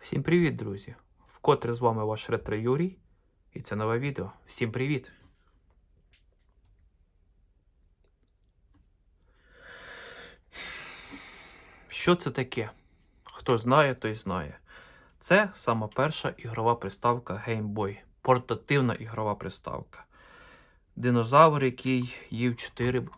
Всім привіт, друзі! Вкотре з вами ваш ретро Юрій. І це нове відео. Всім привіт! Що це таке? Хто знає, той знає. Це сама перша ігрова приставка Game Boy. Портативна ігрова приставка. Динозавр, який їв 4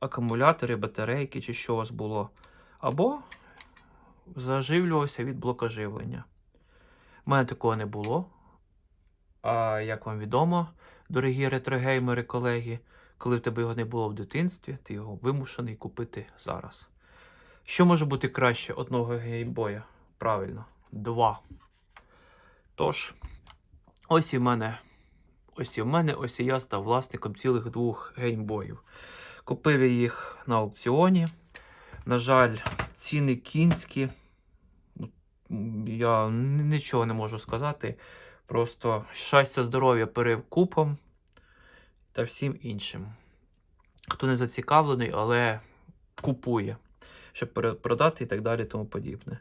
акумулятори, батарейки чи що у вас було. Або заживлювався від блока живлення. У мене такого не було. А як вам відомо, дорогі ретрогеймери, колеги, коли в тебе його не було в дитинстві, ти його вимушений купити зараз. Що може бути краще одного геймбоя? Правильно, два. Тож, ось і в мене. Ось і в мене, ось і я став власником цілих двох геймбоїв. Купив я їх на аукціоні. На жаль, ціни кінські. Я нічого не можу сказати. Просто щастя, здоров'я перекупом та всім іншим. Хто не зацікавлений, але купує, щоб продати і так далі, тому подібне.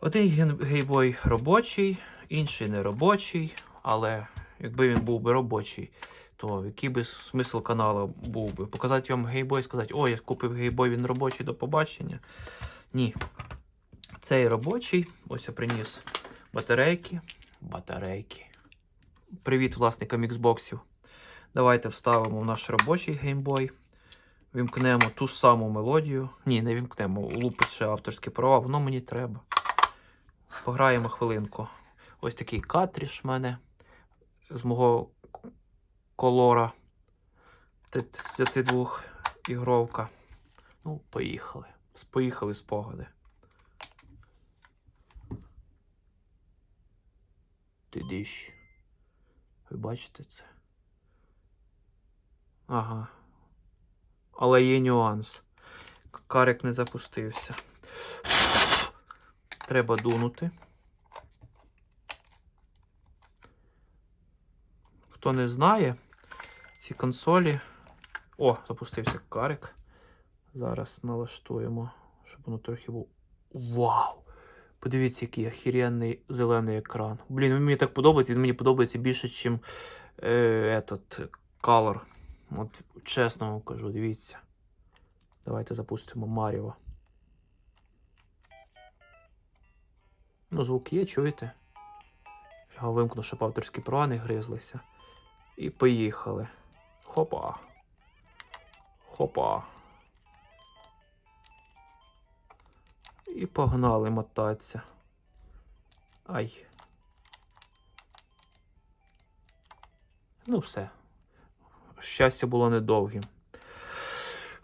Один гейбой робочий, інший не робочий, але якби він був би робочий, то який би смисл каналу був би? Показати вам гейбой, і сказати, о, я купив гейбой, він робочий, до побачення. Ні. Цей робочий, ось я приніс батарейки. Батарейки. Привіт власникам Xboxів. Давайте вставимо в наш робочий геймбой. Вімкнемо ту саму мелодію. Ні, не вімкнемо, лупить авторські права, воно мені треба. Пограємо хвилинку. Ось такий картридж в мене з мого колора 32 ігровка. Ну, поїхали. Поїхали спогади. Ти дищ. Ви бачите це? Ага. Але є нюанс. Карик не запустився. Треба дунути. Хто не знає, ці консолі. О, запустився карик. Зараз налаштуємо, щоб воно трохи було. Вау! Подивіться, який охеренний зелений екран. Блін, мені так подобається, він мені подобається більше, ніж е, этот Color. От чесно вам кажу, дивіться. Давайте запустимо Маріо. Ну, звук є, чуєте? Я вимкну, щоб авторські права не гризлися. І поїхали. Хопа. Хопа. І погнали мотатися. Ай. Ну, все. Щастя було недовгим.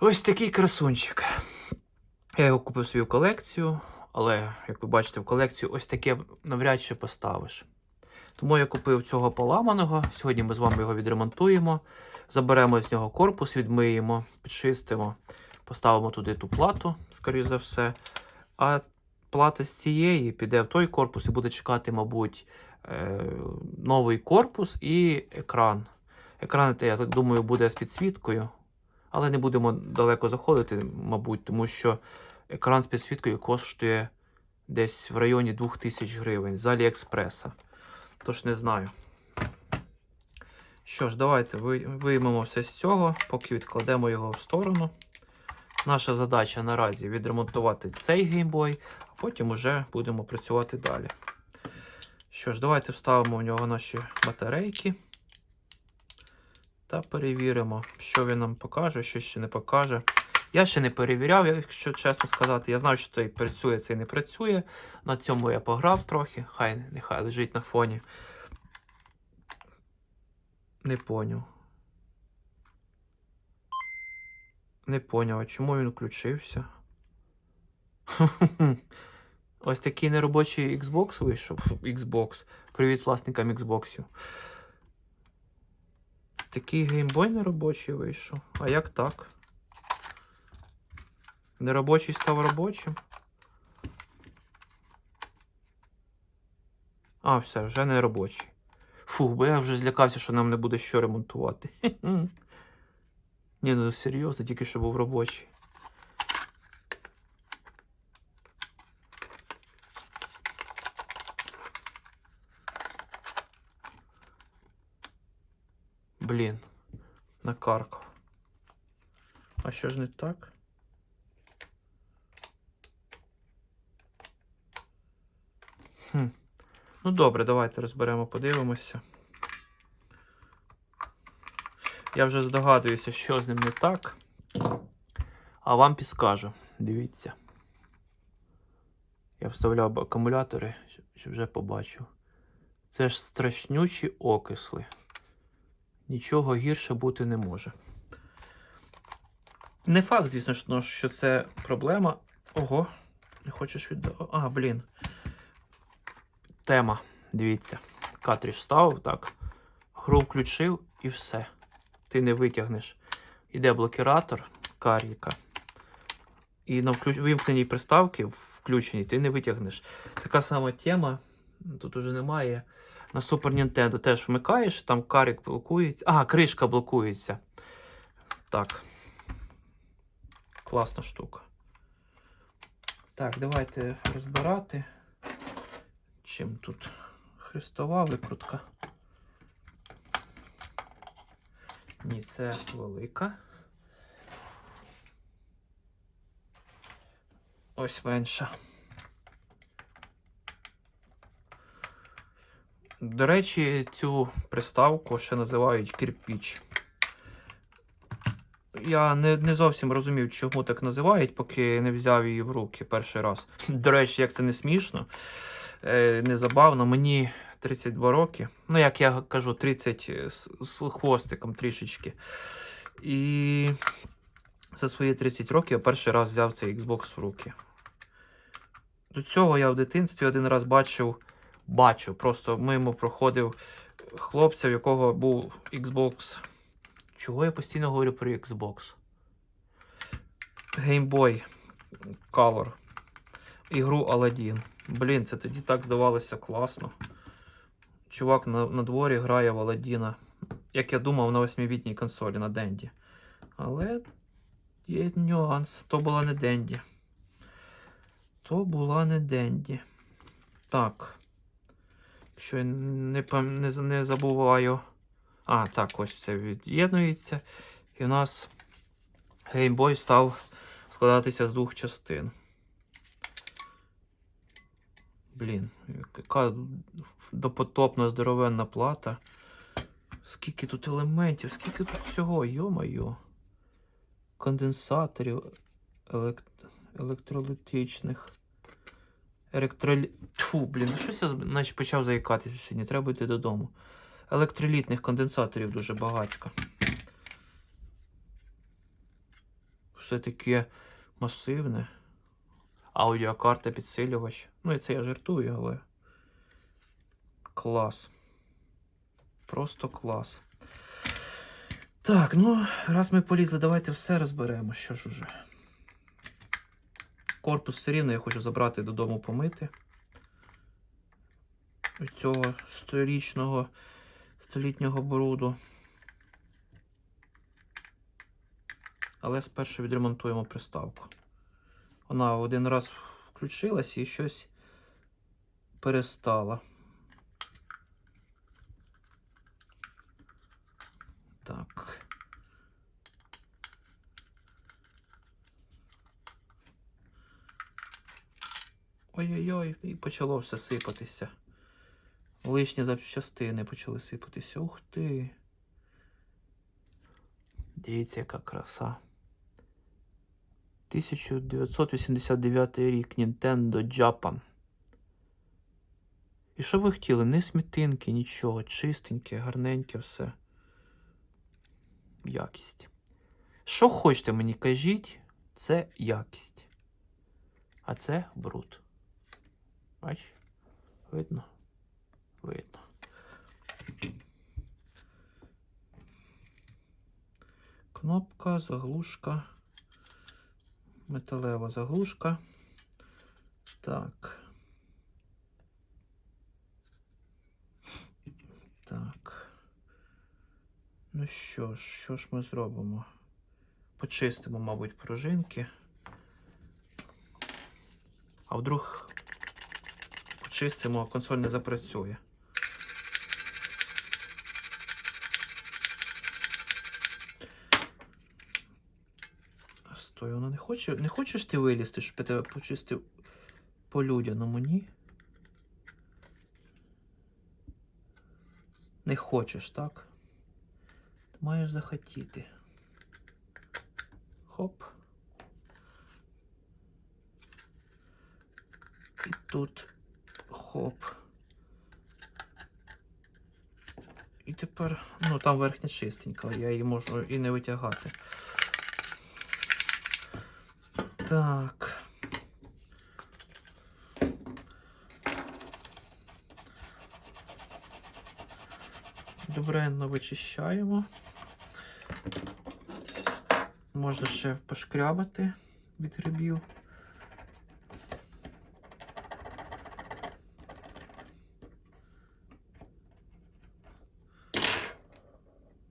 Ось такий красунчик. Я його купив свою колекцію, але, як ви бачите, в колекцію ось таке навряд чи поставиш. Тому я купив цього поламаного. Сьогодні ми з вами його відремонтуємо. Заберемо з нього корпус, відмиємо, підчистимо, поставимо туди ту плату, скоріш за все. А плата з цієї піде в той корпус і буде чекати, мабуть, е, новий корпус і екран. Екран, я так думаю, буде з підсвіткою, але не будемо далеко заходити, мабуть, тому що екран з підсвіткою коштує десь в районі 2000 гривень з Аліекспреса. Тож не знаю. Що ж, давайте ви- виймемо все з цього, поки відкладемо його в сторону. Наша задача наразі відремонтувати цей геймбой, а потім уже будемо працювати далі. Що ж, давайте вставимо в нього наші батарейки. Та перевіримо, що він нам покаже, що ще не покаже. Я ще не перевіряв, якщо чесно сказати. Я знаю, що той працює, цей не працює. На цьому я пограв трохи. Хай нехай лежить на фоні. Не поняв. Не поняв, а чому він включився? Ось такий неробочий Xbox вийшов. Xbox. Привіт власникам Xboxів. Такий геймбой неробочий вийшов. А як так? Неробочий став робочим. А, все, вже не робочий. Фух, бо я вже злякався, що нам не буде що ремонтувати. Ні, ну серйозно, тільки що був робочий. Блін, на карку. А що ж не так? Хм. Ну добре, давайте розберемо, подивимося. Я вже здогадуюся, що з ним не так. А вам підскажу. Дивіться. Я вставляв акумулятори, щоб вже побачив. Це ж страшнючі окисли. Нічого гірше бути не може. Не факт, звісно, ну, що це проблема. Ого, не хочеш від. А, блін. Тема. Дивіться. Картридж вставив, так. Гру включив і все. Ти не витягнеш. Іде блокіратор каріка. І на вимкненій приставки включеній ти не витягнеш. Така сама тема. Тут уже немає. На Super Nintendo теж вмикаєш, там карік блокується. А, кришка блокується. Так. Класна штука. Так, давайте розбирати. Чим тут хрестова викрутка. Ні, це велика. Ось менша. До речі, цю приставку ще називають кирпіч. Я не, не зовсім розумів, чому так називають, поки не взяв її в руки перший раз. До речі, як це не смішно, е, не забавно. Мені 32 роки. Ну, як я кажу, 30 з, з хвостиком трішечки. І за свої 30 років я перший раз взяв цей Xbox в руки. До цього я в дитинстві один раз бачив, бачив, просто мимо проходив хлопця, в якого був Xbox. Чого я постійно говорю про Xbox? Game Boy Color. Ігру Aladdin. Блін, це тоді так здавалося класно. Чувак на, на дворі грає в Аладдіна. Як я думав, на 8-бітній консолі на Денді. Але є нюанс. То була не Денді. То була не Денді. Так. Якщо я не, не, не забуваю. А, так, ось це від'єднується. І у нас Boy став складатися з двох частин. Блін, яка допотопна здоровенна плата. Скільки тут елементів, скільки тут всього, йо-майо. Конденсаторів елект... електролітичних. Електролі... Тьфу, блін, ну щось я наче почав заїкатися сьогодні. Треба йти додому. Електролітних конденсаторів дуже багатько. Все таке масивне. Аудіокарта підсилювач. Ну, і це я жартую, але. Клас. Просто клас. Так, ну, раз ми полізли, давайте все розберемо. Що ж уже. Корпус все рівно я хочу забрати додому помити. Цього сторічного, столітнього бруду. Але спершу відремонтуємо приставку. Вона один раз включилась і щось перестала. Так. Ой-ой-ой, і почало все сипатися. Лишні запчастини почали сипатися. Ух ти. Дивіться, яка краса. 1989 рік Nintendo Japan. І що ви хотіли? Не смітинки, нічого. Чистеньке, гарненьке все. Якість. Що хочете мені кажіть, це якість. А це бруд. Бач? Видно? Видно. Кнопка, заглушка. Металева заглушка. Так. Ну що ж, що ж ми зробимо? Почистимо, мабуть, пружинки. А вдруг почистимо, а консоль не запрацює. Стой, вона не хоче. Не хочеш ти вилізти, щоб я тебе почистив по-людяному, ні? Не хочеш, так? Маєш захотіти. Хоп. І тут хоп. І тепер, ну там верхня чистенька, я її можу і не витягати. Так. Добренно вичищаємо. Можна ще пошкрябати від грибів.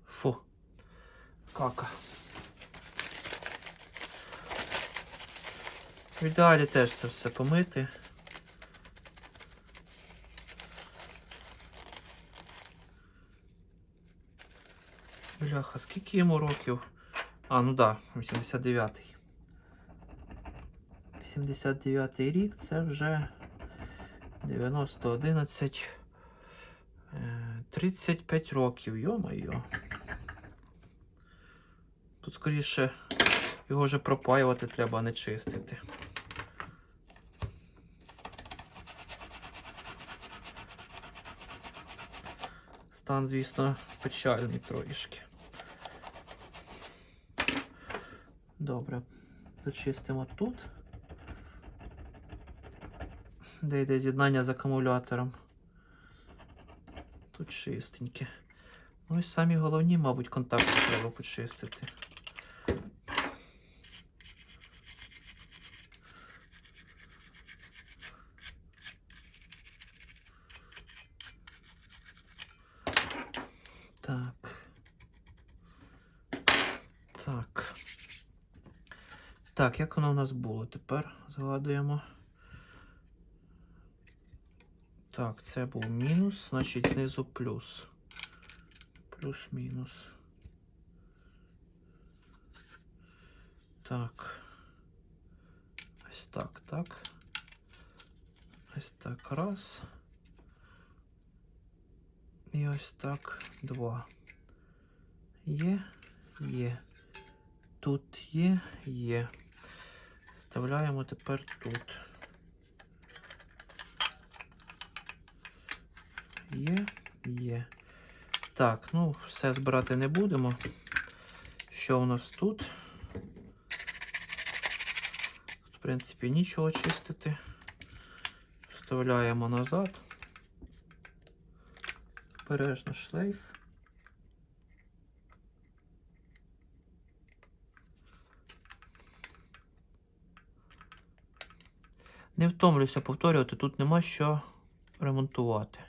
Фу. Кака. В ідеалі теж це все помити. Бляха, скільки йому років? А, ну да, 89-й. 89-й рік це вже 90, 11. е, 35 років, йо-моє. Тут скоріше його вже пропаювати треба, а не чистити. Стан, звісно, печальний троішки. Добре, Зачистимо тут. Де йде з'єднання з акумулятором. Тут чистеньке. Ну і самі головні, мабуть, контакти треба почистити. Так. Так. Так, як воно у нас було? Тепер згадуємо. Так, це був мінус, значить знизу плюс. Плюс-мінус. Так. Ось так, так. Ось так раз. І ось так два. Є, є. Тут є, є. Вставляємо тепер тут. Є, є. Так, ну, все збирати не будемо. Що у нас тут? В принципі, нічого чистити. Вставляємо назад. Бережно шлейф. Не втомлюся повторювати, тут нема що ремонтувати.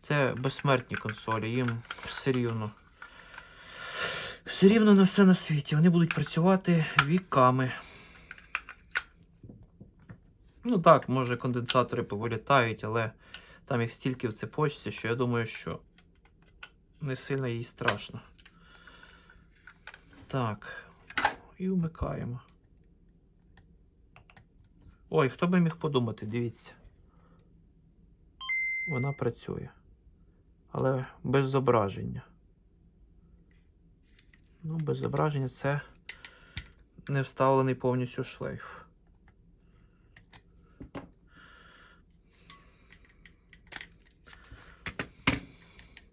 Це безсмертні консолі, їм все рівно. Все рівно на все на світі. Вони будуть працювати віками. Ну так, може конденсатори повилітають, але там їх стільки в цепочці, що я думаю, що не сильно їй страшно. Так. І вмикаємо. Ой, хто би міг подумати, дивіться. Вона працює. Але без зображення. Ну, без зображення це не вставлений повністю шлейф.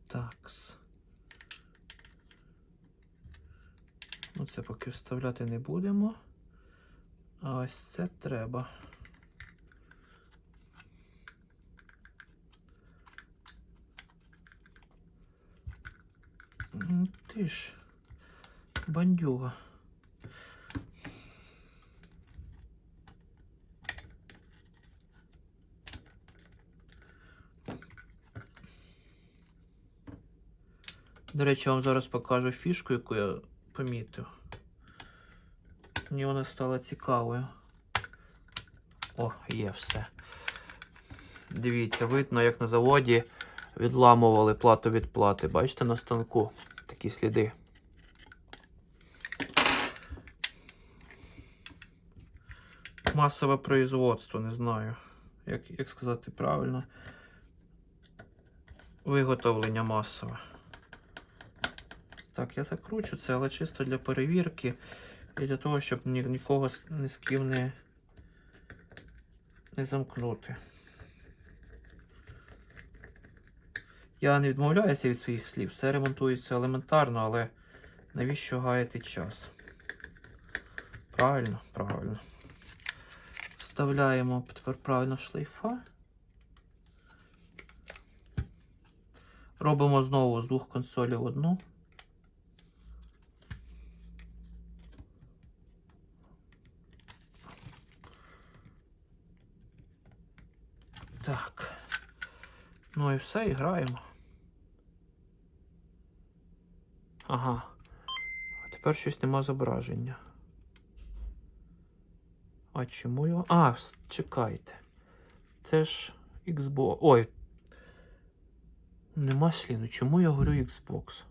Такс. Ну, це поки вставляти не будемо. А ось це треба. Ну, Ти ж бандюга. До речі, вам зараз покажу фішку, яку я помітив. Мені вона стала цікавою. О, є все. Дивіться, видно, як на заводі відламували плату від плати. Бачите на станку такі сліди. масове производство, не знаю, як, як сказати правильно. Виготовлення масове. Так, я закручу це, але чисто для перевірки і для того, щоб ні, нікого ні з ким не, не замкнути. Я не відмовляюся від своїх слів, все ремонтується елементарно, але навіщо гаяти час? Правильно, правильно. Вставляємо тепер правильно шлейфа. Робимо знову з двох консолів одну. Так. Ну і все, і граємо. Ага. А тепер щось нема зображення. А чому його. А, чекайте. Це ж Xbox. Ой. Нема сліну. Чому я говорю Xbox?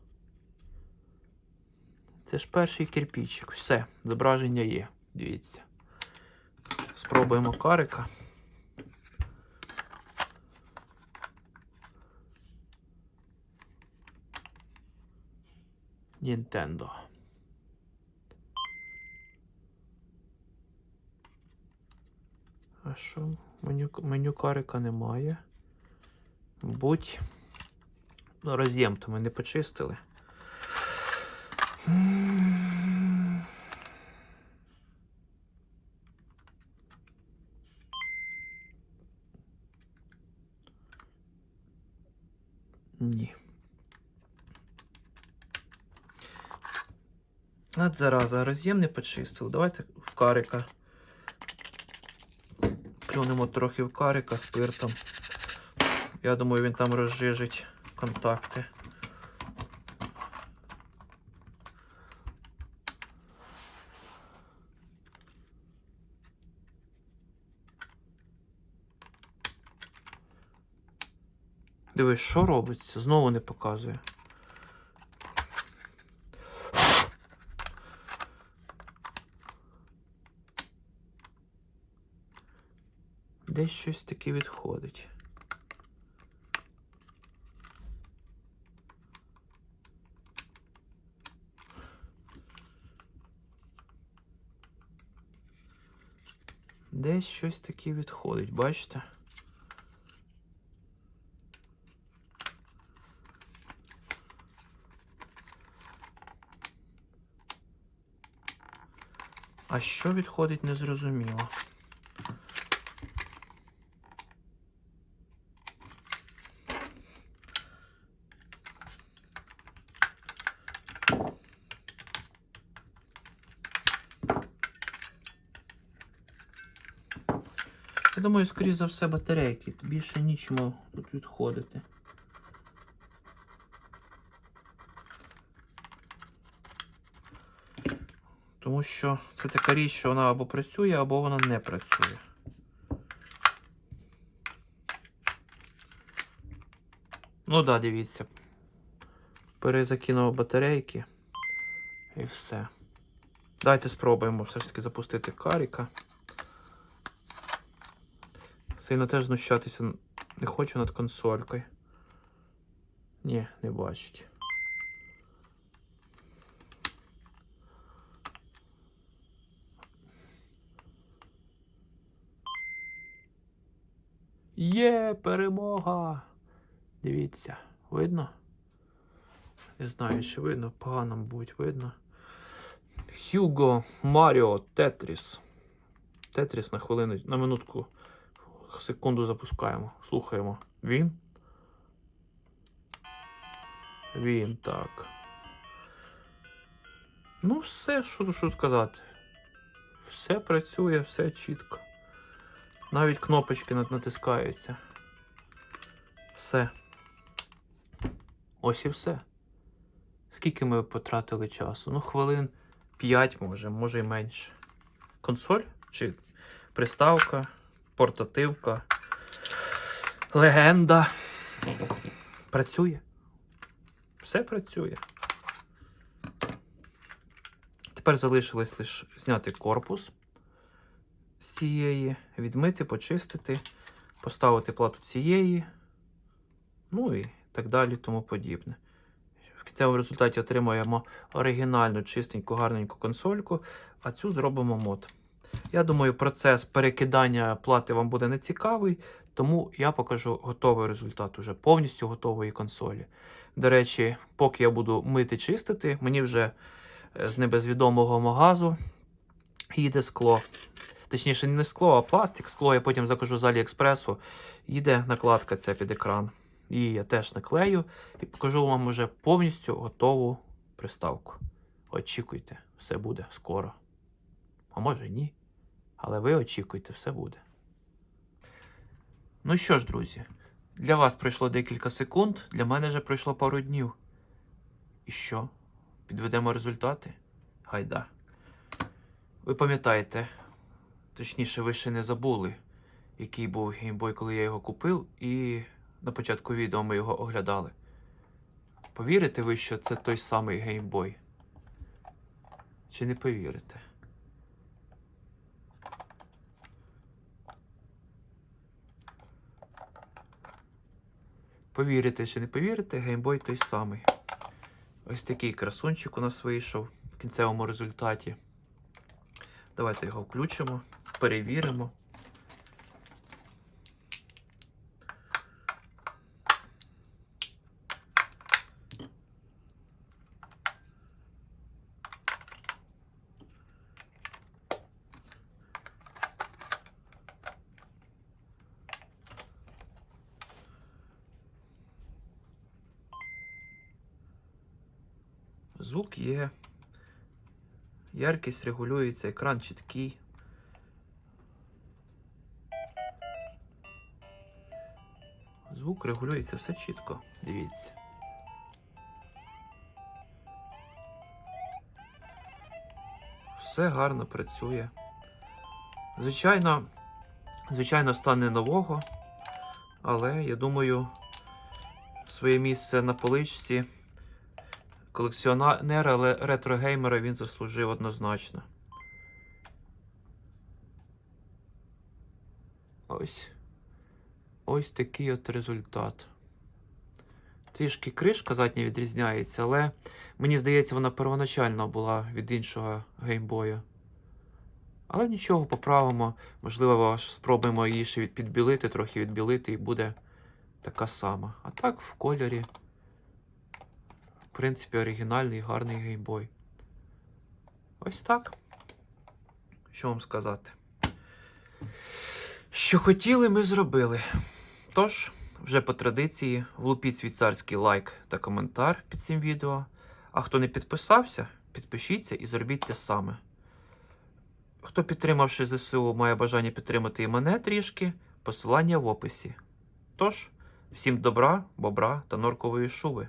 Це ж перший кирпичик. Все, зображення є. Дивіться. Спробуємо карика. Nintendo. А що? Меню, меню карика немає. Будь. Ну, роз'єм то ми не почистили. Ні. От зараза, роз'єм не почистили. Давайте в карика. Плюнемо трохи в карика спиртом. Я думаю, він там розжижить контакти. Дивись, що робиться? Знову не показує. Десь щось таке відходить. Десь щось таке відходить, бачите? А що відходить, незрозуміло. Я думаю, скоріш за все, батарейки. Більше нічому тут відходити. Тому що це така річ, що вона або працює, або вона не працює. Ну так, да, дивіться. Перезакинув батарейки. І все. Давайте спробуємо все ж таки запустити каріка. Сильно теж знущатися не хочу над консолькою. Ні, не бачить. Є перемога! Дивіться, видно? Не знаю, чи видно, погано будь видно. Hugo Mario Tetris. Тетріс на хвилину, на минутку, секунду запускаємо. Слухаємо. Він? Він, так. Ну, все, що, що сказати. Все працює, все чітко. Навіть кнопочки натискаються. Все. Ось і все. Скільки ми потратили часу? Ну, хвилин 5 може, може і менше. Консоль чи приставка, портативка, легенда. Працює. Все працює. Тепер залишилось лише зняти корпус, з цієї, відмити, почистити, поставити плату цієї, ну і так далі, тому подібне. В кінцевому результаті отримаємо оригінальну, чистеньку, гарненьку консольку, а цю зробимо мод. Я думаю, процес перекидання плати вам буде нецікавий, тому я покажу готовий результат уже повністю готової консолі. До речі, поки я буду мити чистити, мені вже е, з небезвідомого магазу їде скло. Точніше, не скло, а пластик. Скло я потім закажу з Аліекспресу. Їде накладка ця під екран. Її я теж наклею і покажу вам уже повністю готову приставку. Очікуйте, все буде скоро. А може ні. Але ви очікуйте, все буде. Ну що ж, друзі, для вас пройшло декілька секунд, для мене вже пройшло пару днів. І що? Підведемо результати? Гайда. Ви пам'ятаєте, точніше, ви ще не забули, який був геймбой, коли я його купив, і на початку відео ми його оглядали. Повірите ви, що це той самий геймбой? Чи не повірите? Повірите чи не повірите, геймбой той самий. Ось такий красунчик у нас вийшов в кінцевому результаті. Давайте його включимо, перевіримо. Звук є. Яркість регулюється, екран чіткий. Звук регулюється все чітко. Дивіться. Все гарно працює. Звичайно, звичайно, стане нового, але я думаю, своє місце на поличці колекціонера, але ретро-геймера він заслужив однозначно. Ось. Ось такий от результат. Трішки кришка задня відрізняється, але мені здається, вона первоначально була від іншого геймбоя. Але нічого, поправимо. Можливо, спробуємо її ще підбілити, трохи відбілити, і буде така сама. А так, в кольорі. В принципі, оригінальний, гарний геймбой. Ось так. Що вам сказати? Що хотіли, ми зробили. Тож, вже по традиції, влупіть свій царський лайк та коментар під цим відео. А хто не підписався, підпишіться і зробіть те саме. Хто підтримавши ЗСУ, має бажання підтримати і мене трішки, посилання в описі. Тож, всім добра, бобра та норкової шуби.